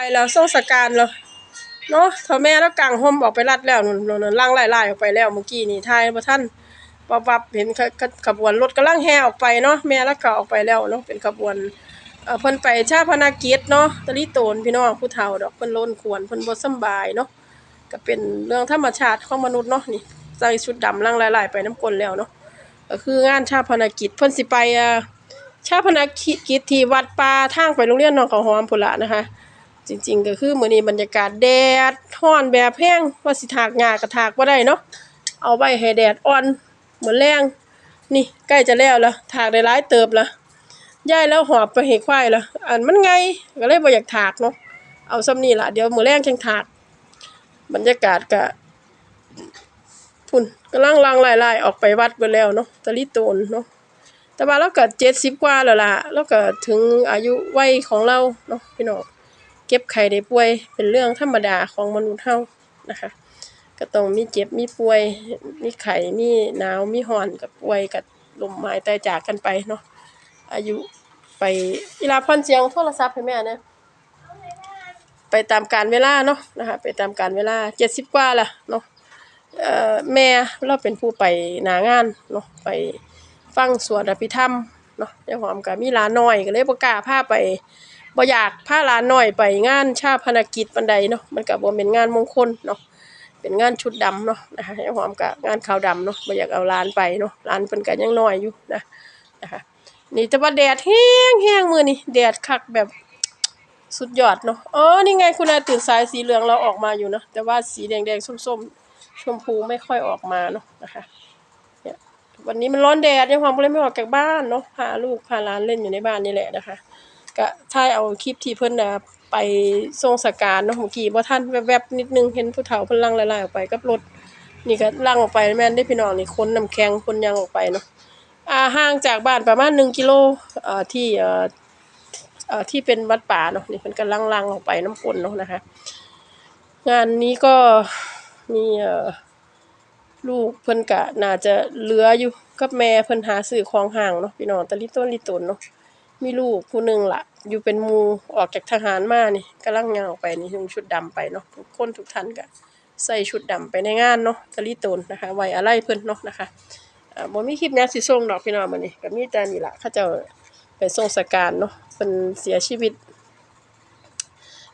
ไปแล้วส่งสการแล้วเนาะเท่าแม่แล้วกางห่มออกไปรัดแล้วนู่นล่างไล่ๆออกไปแล้วเมื่อกี้นี่ทายบ่ทันปับปับเห็นขบวนรถกำลังแห่ออกไปเนาะแม่แล้วก็ออกไปแล้วเนาะเป็นขบวนเอ่อเพิ่นไปชาพนากิจเนาะตะลิโตนพี่น้องผู้เฒ่าดอกเพิ่นโลนควรเพิ่นบ่สำบายเนาะก็เป็นเรื่องธรรมชาติของมนุษย์เนาะนี่ใส่ชุดดำล่างไล่ๆไปน้ำกลแล้วเนาะก็คืองานชาพนากิจเพิ่นสิไปชาพนักกิจที่วัดป่าทางไปโรงเรียนหนองเขาหอมพุ่นละนะคะ จริง ๆ ก็คือมื้อนี้บรรยากาศแดดร้อนแบบแห้งว่าสิถากหญ้าก็ถากบ่ได้เนาะเอาไว้ให้แดดอ่อนเหมือนแรงนี่ใกล้จะแล้วละถากได้หลายเติบละยายแล้วหอบไปให้ควายละอันมันไงก็เลยบ่อยากถากเนาะเอาซ้ำนี่ล่ะเดี๋ยวมื้อแรงจังถาก บรรยากาศก็พุ่นกำลังลังไล่ๆออกไปวัดไปแล้วเนาะตะลิโตนเนาะแต่ว่าเราก็เจ็ดสิบกว่าแล้วล่ะเราก็ถึงอายุวัยของเราเนาะพี่น้อง เก็บไข้ได้ป่วยเป็นเรื่องธรรมดาของมนุษย์เฮานะคะ ก็ต้องมีเจ็บมีป่วย มีไข้มีหนาวมีร้อนกับป่วยกับลมหายตายจากกันไปเนาะอายุไปอีลาพรเสียงโทรศัพท์ให้แม่นะไปตามการเวลาเนาะนะคะไปตามการเวลาเจ็ดสิบกว่าล่ะเนาะเอ่อแม่เราเป็นผู้ไปหนางานเนาะไปฟังสวดอภิธรรมเนาะยายหอมก็มีหลานน้อยก็เลยบ่กล้าพาไป บ่อยากพาหลานน้อยไปงานชาปนกิจปานใดเนาะมันก็บ่แม่นงานมงคลเนาะเป็นงานชุดดำเนาะนะคะยายหอมก็งานขาวดำเนาะบ่อยากเอาหลานไปเนาะหลานเพิ่นก็ยังน้อยอยู่นะนะคะนี่แต่ว่าแดดแห้งๆมื้อนี้แดดคักแบบสุดยอดเนาะอ๋อนี่ไงคุณนาตื่นสายสีเหลืองเราออกมาอยู่เนาะแต่ว่าสีแดงๆส้มๆ ชมพูไม่ค่อยออกมาเนาะนะคะวันนี้มันร้อนแดดยังความก็เลยไม่ออกจากบ้านเนาะพาลูกพาหลานเล่นอยู่ในบ้านนี่แหละนะคะ ก็ถ่ายเอาคลิปที่เพิ่นน่ะไปทรงสการเนาะเมื่อกี้บ่ทันแวบๆนิดนึงเห็นผู้เฒ่าเพิ่นลังไล่ๆออกไปกับรถนี่ก็ลังออกไปแม่นได้พี่น้องนี่คนน้ำแข็งคนยังออกไปเนาะอ่าห่างจากบ้านประมาณ1กิโลเอ่อที่เอ่อเอ่อที่เป็นวัดป่าเนาะนี่เพิ่นก็ลังๆออกไปน้ำกลเนาะนะคะ งานนี้ก็มีเอ่อลูกเพิ่นก็น่าจะเหลืออยู่กับแม่เพิ่นหาซื้อของห่างเนาะพี่น้องตะลิต้นลิตนเนาะ มีลูกผู้หนึ่งละอยู่เป็นมูออกจากทหารมานี่กำลังยางออกไปนี่นุ่งชุดดำไปเนาะทุกคนทุกท่านก็ใส่ชุดดำไปในงานเนาะตะลิตนนะคะไว้อะไรเพิ่นเนาะนะคะอ่าบ่มีคลิปแนวสิส่งดอกพี่น้องมื้อนี้ก็มีแต่นี่ล่ะเขาเจ้าไปส่งสการเนาะเพิ่นเสียชีวิต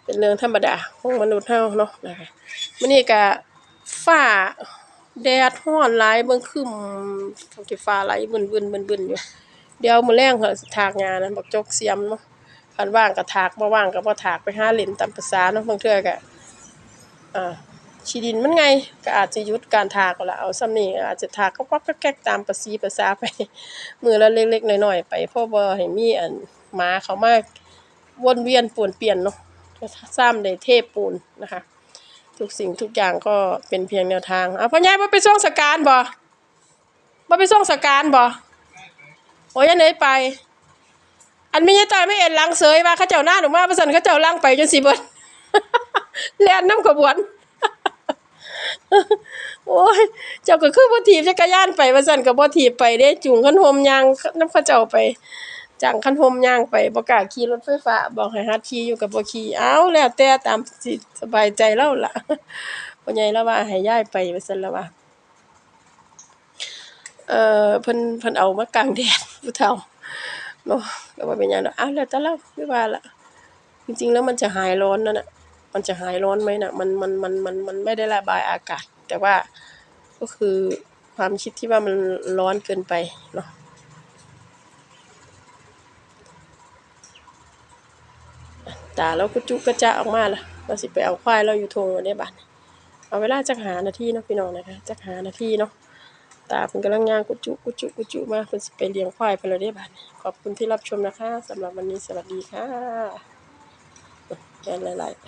เป็นเรื่องธรรมดาของมนุษย์เฮาเนาะนะคะมื้อนี้ก็ฟ้าแดดร้อนหลายเบิ่งครึ้มท้องฟ้าไหลบึนๆบึนๆอยู่ เดี๋ยวมื้อแลงเขาถากหญ้านั่นบักจกเสียมเนาะคันว่างก็ถากบ่ว่างก็บ่ถากไปหาเล่นตามประสาเนาะบางเทื่อก็อ่าขี้ดินมันไงก็อาจจะหยุดการถากละเอาส่ำนี้อาจจะถากก็ก๊อกๆแก๊กตามประสีประสาไป มือละเล็กๆน้อยๆไปเพราะบ่ให้มีอันหมาเขามาวนเวียนป่วนเปลี่ยนเนาะซ้ำได้เทพปูนนะคะ ทุกสิ่งทุกอย่างก็เป็นเพียงแนวทางเอะพ่อใหญ่บ่ไปส่งสการบ่บ่ไปส่งสการบ่ โอ้ยอันไหนไป อันไม่ใช่ตายไม่เอ็นลังเสยว่าเขาเจ้าหน้าหนูมาประสันเขาเจ้าลังไปจนสิเบิดแล่นน้ำขบวนโอ้ยเจ้าก็คือบ่ถีบจักรยานไปว่าซั่นก็บ่ถีบไปเด้จูงคันโฮมยางนํเขาเจ้าไปจ้างคันโฮมยางไปบ่กล้าขี่รถไฟฟ้าบอกให้หัดขี่อยู่ก็บ่ขี่เอาแล้วแต่ตามสิสบายใจเราล่ะพ่อใหญ่แล้วว่าให้ย้ายไปว่าซั่นแล้วว่าเอ่อเพิ่นเพิ่นเอามากลางแดด ผู้เฒ่าเนาะก็บ่เป็นหยังดอกอ้าวแล้วแต่เราคือว่าล่ะจริงๆแล้วมันจะหายร้อนนั่นน่ะ มันจะหายร้อนไหมน่ะ มันมันมันมันมันไม่ได้ระบายอากาศ แต่ว่าก็คือความคิดที่ว่ามันร้อนเกินไปเนาะตาเราก็จุกกระจะออกมาล่ะเราสิไปเอาควายเราอยู่ทงได้บัดเอาเวลาจักหานาทีเนาะพี่น้องนะคะจักหานาทีเนาะ ตาเพิ่นกำลังย่างกุจุกุจุกุจุมาเพิ่นสิไปเลี้ยงควายเพิ่นแล้วเด้บัดนี้ขอบคุณที่รับชมนะคะสำหรับวันนี้สวัสดีค่ะแกนหลายๆไป